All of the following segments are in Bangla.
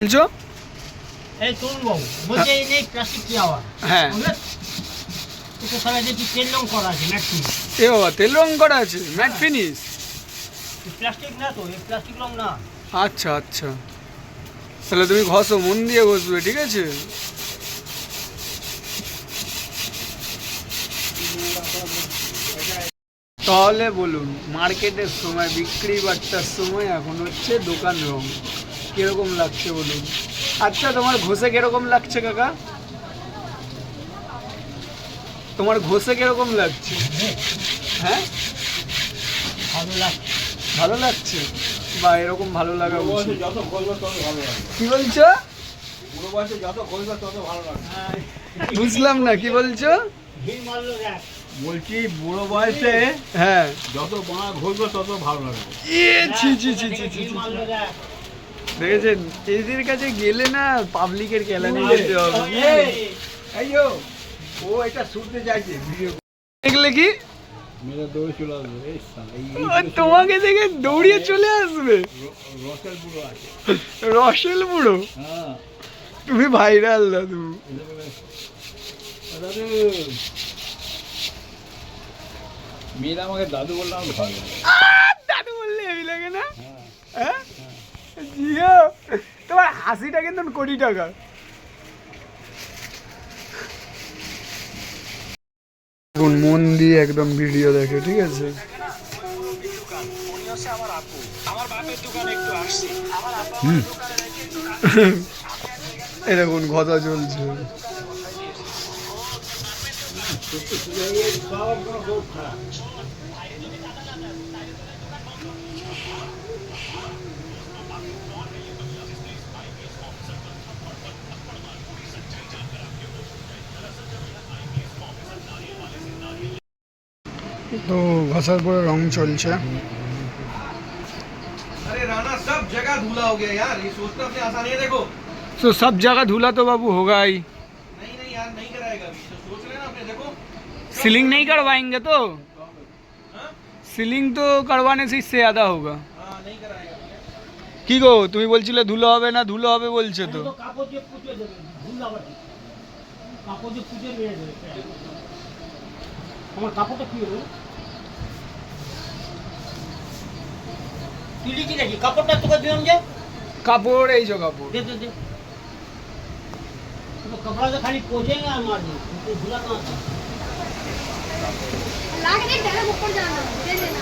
বলছো? এই বলছে এই নেই প্লাস্টিক কি হ্যাঁ। এটা সবাই দেখছি তেল রং করা আছে ম্যাট্রিক এ বাবা তেল রং করা আছে ম্যাট ফিনিশ প্লাস্টিক না তো এই প্লাস্টিক রং না। আচ্ছা আচ্ছা। তাহলে তুমি ঘষো মন দিয়ে ঘষবে ঠিক আছে? তাহলে বলুন মার্কেটের সময় বিক্রি বাট্টার সময় এখন হচ্ছে দোকান রং। কীরকম লাগছে বলুন? আচ্ছা তোমার ঘষে কীরকম লাগছে কাকা? তোমার ঘষে কীরকম লাগছে? হ্যাঁ? ভালো লাগছে। ভালো লাগছে? বা এরকম ভালো লাগা উচিত। যত করবে তত ভালো লাগবে। কি বলছো? বুড়ো বয়সে যত করবে তত ভালো লাগবে। বুঝলাম না কি বলছো? বলছি বুড়ো বয়সে হ্যাঁ। যত বাঁ ঘুরবে তত ভালো লাগবে। ছি ছি ছি দেখেছেন? এদের কাছে গেলে না পাবলিকের কেলানি যেতে হবে। এই, ও এটা শুনতে চাইছে ভিডিও দেখলে কি? তোমাকে দেখে দৌড়িয়ে চলে আসবে? রসেল বুড়ো আছে। রসেল বুড়ো? হ্যাঁ। তুমি ভাইরাল দাদু। মেয়েরা আমাকে দাদু বললাম দাদু বললে হেভি লাগে না? হ্যাঁ। হ্যাঁ? জিও তোমার হাসিটা কিন্তু কোটি টাকা। মন দিয়ে একদম ভিডিও দেখে, ঠিক আছে? দেখুন, কথা চলছে। तो घसर पर रंग चल अरे राणा सब जगह धूला हो गया यार ये सोचना अपने आसानी है। देखो। तो सब जगह धूला तो बाबू होगा ही। नहीं नहीं यार नहीं कराएगा तो सोच रहे अपने देखो। सीलिंग नहीं करवाएँगे तो? हाँ? सीलिंग तो करवाने से इससे ज़्यादा होगा। हाँ, की धूलो तो। তুই লিখি নাকি কাপড়টা তোকে দিলাম যে কাপড় এই যে কাপড় दे दे दे तो कपड़ा तो खाली पोजेंगे और मार देंगे तो धुला कहाँ था लाग नहीं तेरे ऊपर जाना दे देना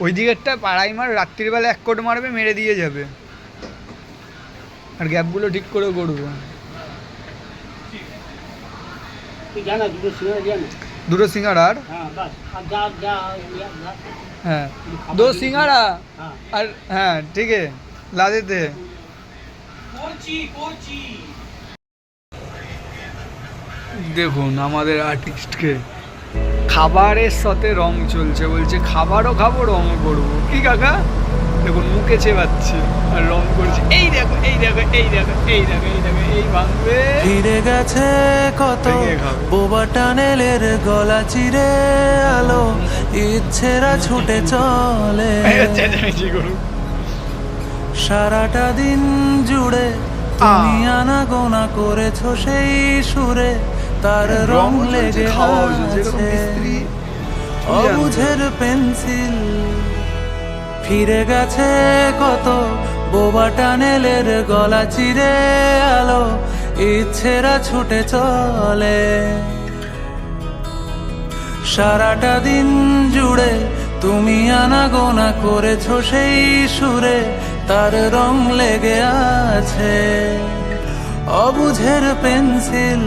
ওই দিকেরটা পাড়াই মার রাত্রিবেলা এক কোট মারবে মেরে দিয়ে যাবে। আর গ্যাপগুলো ঠিক করে করব দুটো সিঙ্গার আর? হ্যাঁ দু সিঙ্গারা? আর হ্যাঁ, হ্যাঁ।, হ্যাঁ ঠিক লাদেতে দেখুন আমাদের আর্টিস্টকে খাবারের সাথে রং চলছে। বলছে খাবারও খাব রঙও করব। কি কাকা? দেখুন মুখে চেবাচ্ছে আর রং করছে। এই দেখো এই দেখো এই দেখো এই দেখো এই দেখো এই ভাঙবে। ফিরে গেছে কত বোবা টানেলের গলা চিরে আলো ইচ্ছেরা ছুটে চলে। সারাটা দিন জুড়ে তুমি আনা গোনা করেছ সেই সুরে তার রং চলছে, লেগে আছে। অবুঝের পেন্সিল। ফিরে গেছে কত বোবা টানেলের গলা চিরে আলো, ইচ্ছেরা ছুটে চলে। সারাটা দিন জুড়ে তুমি আনাগোনা করেছ সেই সুরে, তার রং লেগে আছে অবুঝের পেন্সিল।